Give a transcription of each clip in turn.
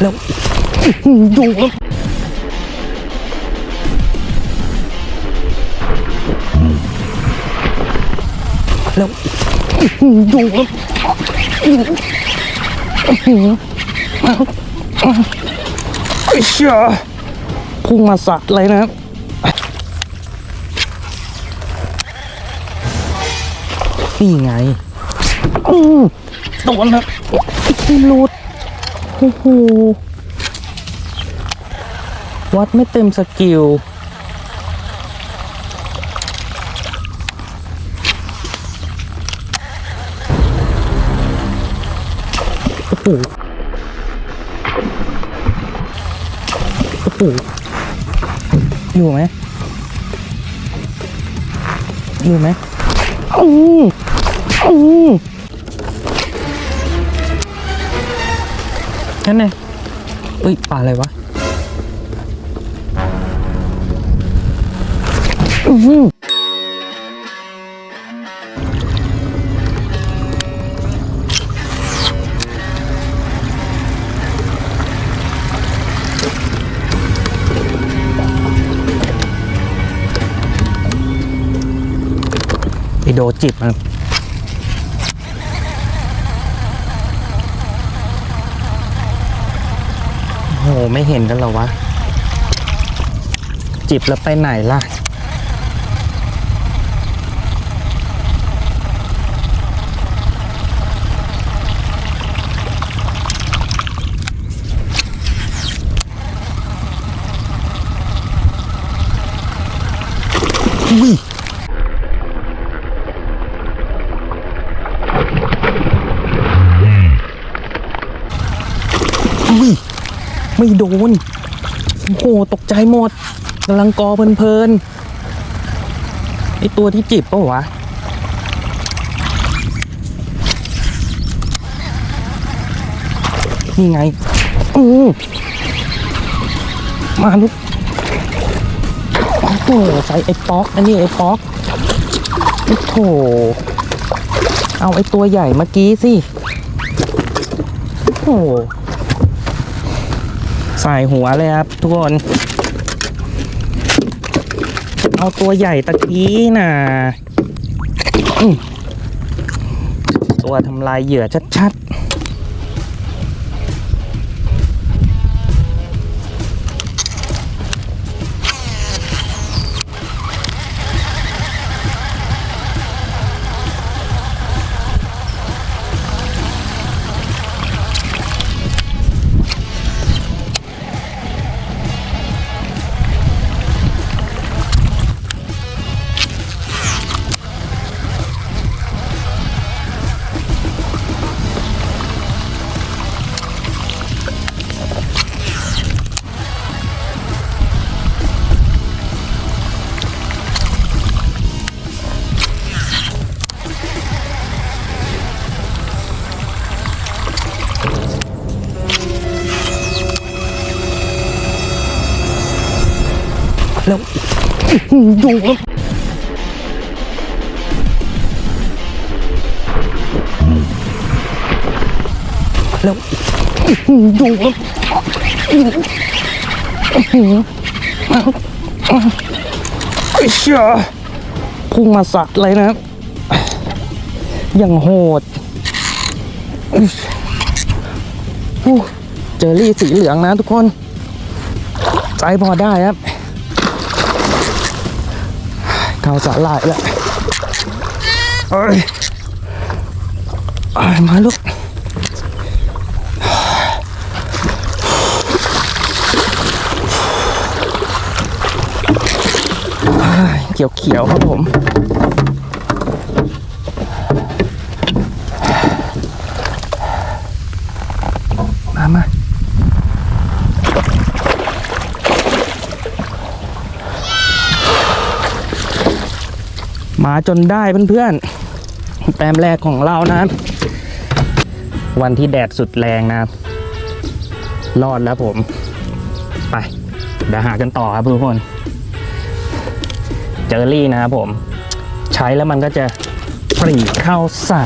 แล้วอยู่ครับแล้วอยู่ครับไอ้เชี่ยพุ่งมาสัตว์เลยนะครับนี่ไงอือโดนครับที่รูด โอ้โหวัดไม่เต็มสกิลโอ้โหโอ้โหอยู่ไหมอยู่ไหมอือ นั่นไงอุ้ยปลาอะไรวะอือหือไปโดจิบมันโอ้โห ไม่เห็นกันหรอวะ จิบแล้วไปไหนล่ะ อุ้ยอุ้ย ไม่โดน โอ้โหตกใจหมดกำลังกอเพลินๆไอตัวที่จิบปะวะนี่ไงอือมาลูกโอ้โหใส่ไอ้ป๊อก อันนี้ไอ้ป๊อก โอ้โห เอาไอ้ตัวใหญ่เมื่อกี้สิ โอ้โห สายหัวเลยครับทุกคน เอาตัวใหญ่ตะกี้น่ะตัวทำลายเหยื่อชัด แล้วอยู่ครับแล้วดูครับไอ้เชี่ยพุ่งมาสัตว์เลยนะครับอย่างโหดเจอรี่สีเหลืองนะทุกคนใจพอได้ครับ ข้าสาหร่ายแล้วเอ้ยเอ้ยมาลูกเขียวเขียวๆครับผม มาจนได้เพื่อนๆ แต้มแรกของเรานะ วันที่แดดสุดแรงนะ รอดแล้วผม ไป เดี๋ยวหากันต่อครับทุกคน เจอรี่นะครับผม ใช้แล้วมันก็จะปรีเข้าใส่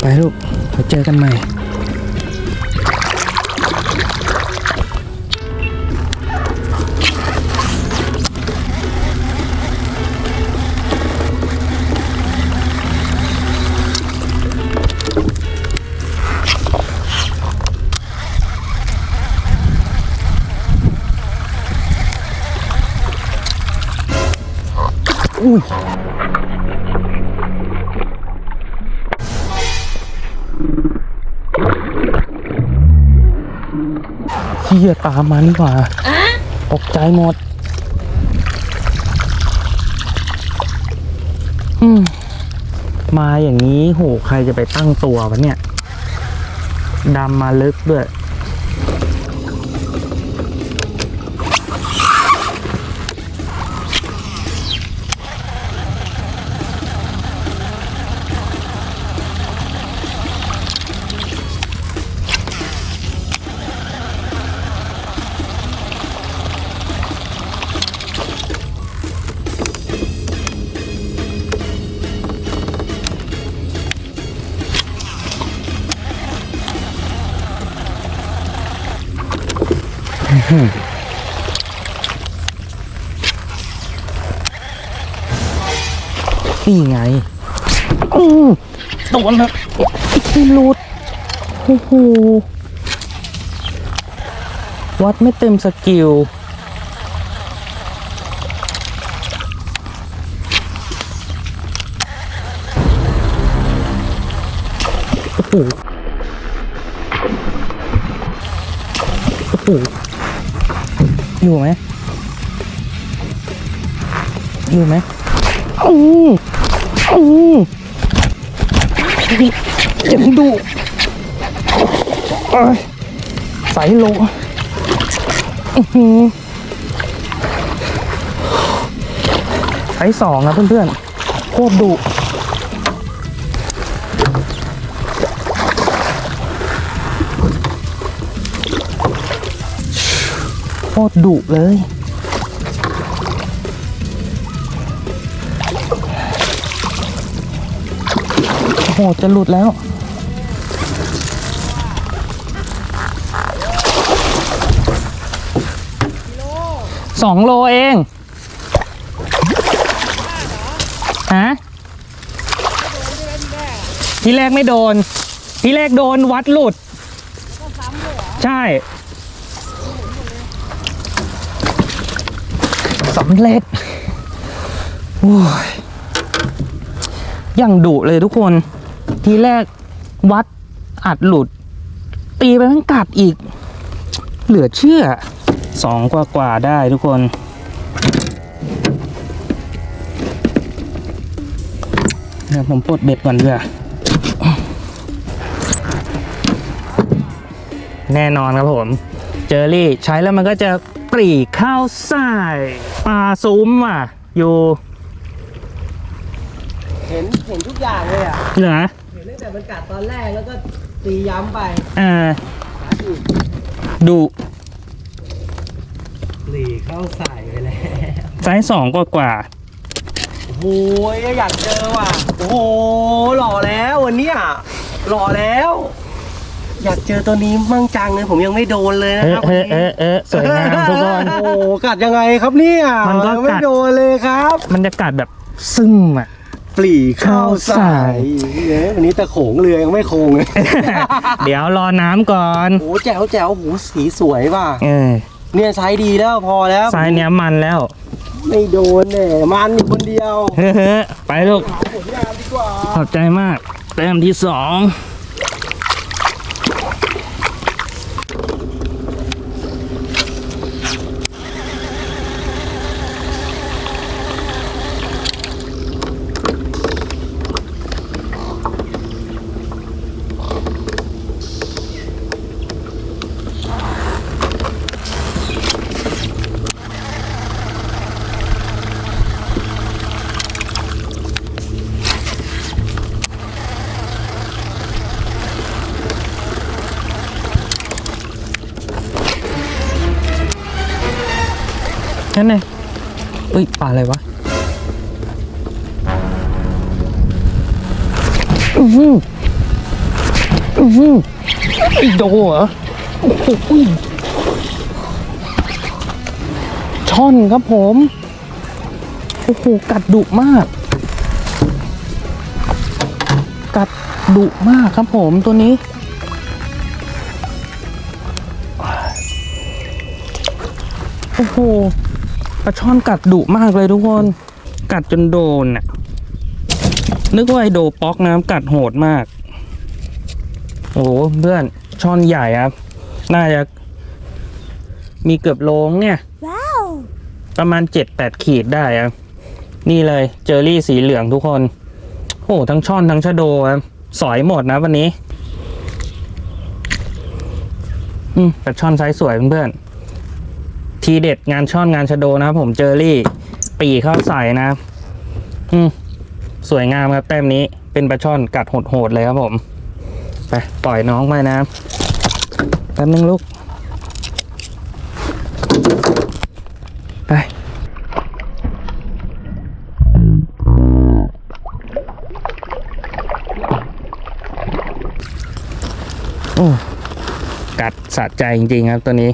ไปลูกไปเจอกันใหม่ อุ้ยเฮียตามมานี่หว่าตกใจหมด อืมมาอย่างนี้โหใครจะไปตั้งตัววะเนี่ยดำมาลึกด้วย นี่ไงอือโดนแล้ที่หลุดโอ้โหวัดไม่เต็มสกิลโอ้โหโอ้โห อยู่ไหมอยู่ไหมอืออือยังดูเอ้ยใส่โลอื้อหือใส่สองนะเพื่อนๆโคตรดุ โคตรดุเลย โอ้โห จะหลุดแล้ว สองโลเอง ฮะ ที่แรกไม่โดน ที่แรกโดนวัดหลุด ใช่ สำเร็จโอ้ยอย่างดุเลยทุกคน ทีแรกวัดอัดหลุด ตีไปทั้งกัดอีก เหลือเชื่อสองกว่ากว่าได้ทุกคน เดี๋ยวผมปลดเบ็ดก่อนเถอะแน่นอนครับผม เจอรี่ใช้แล้วมันก็จะปรีเข้าใส่ ปลาซุ้มอะ อยู่เห็นเห็นทุกอย่างเลยอะเหนือเห็นตั้งแต่มันกัดตอนแรกแล้วก็ตีย้ำไปอ่าหาอีกดุหลีเข้าใส่ไปแล้วไซส์สองกว่ากว่าโอ้โหอยากเจอว่ะโอ้โหหล่อแล้ววันเนี้ยหล่อแล้ว อยากเจอตัวนี้มั่งจังเลยผมยังไม่โดนเลยๆนะเอคอรับเออเออเออสวยงามทุกคนโอ้โหกัดยังไงครับเนี่ยมันก็กัดยังไม่โดนเลยครับมันจะกัดแบบซึมอะปลีเข้าใส่เข้าใส่เย้วันนี้ตะโขงเรือยังไม่โคงเลยเดี๋ยวรอน้ำก่อนโอ้โหแจ๋วแจ๋วโอ้โหสีสวยว่ะเออเนี่ยใช้ดีแล้วพอแล้วไซส์เนี้ยมันแล้ว ไม่โดนแน่มันอยู่คนเดียวเฮ้อๆไปลูกหาผลงานดีกว่าขอบใจมากแต้มที่สอง เอ้ยปลาอะไรวะอือหืออือหือไอโดเหรอโอ้โหช่อนครับผม โอ้โห กัดดุมาก กัดดุมากครับผมตัวนี้ โอ้โห ปลาช่อนกัดดุมากเลยทุกคน กัดจนโดนน่ะ นึกว่าไอโดป๊อกน้ำกัดโหดมาก โอ้โหเพื่อนช่อนใหญ่ครับ น่าจะมีเกือบโลงเนี่ย ประมาณเจ็ดแปดขีดได้ครับนี่เลยเจอรี่สีเหลืองทุกคน โอ้โหทั้งช่อนทั้งชะโดครับสอยหมดนะวันนี้ อืมแต่ช่อนไซส์สวยเพื่อนๆ ทีเด็ดงานช่อนงานชะโดนะครับผมเจอรี่ ปีเข้าใส่นะอืมสวยงามครับแต้มนี้เป็นปลาช่อนกัดโหดๆเลยครับผม ไปปล่อยน้องไปนะแป๊บนึงลูก ไปโอ้กัดสะใจจริงๆครับตัวนี้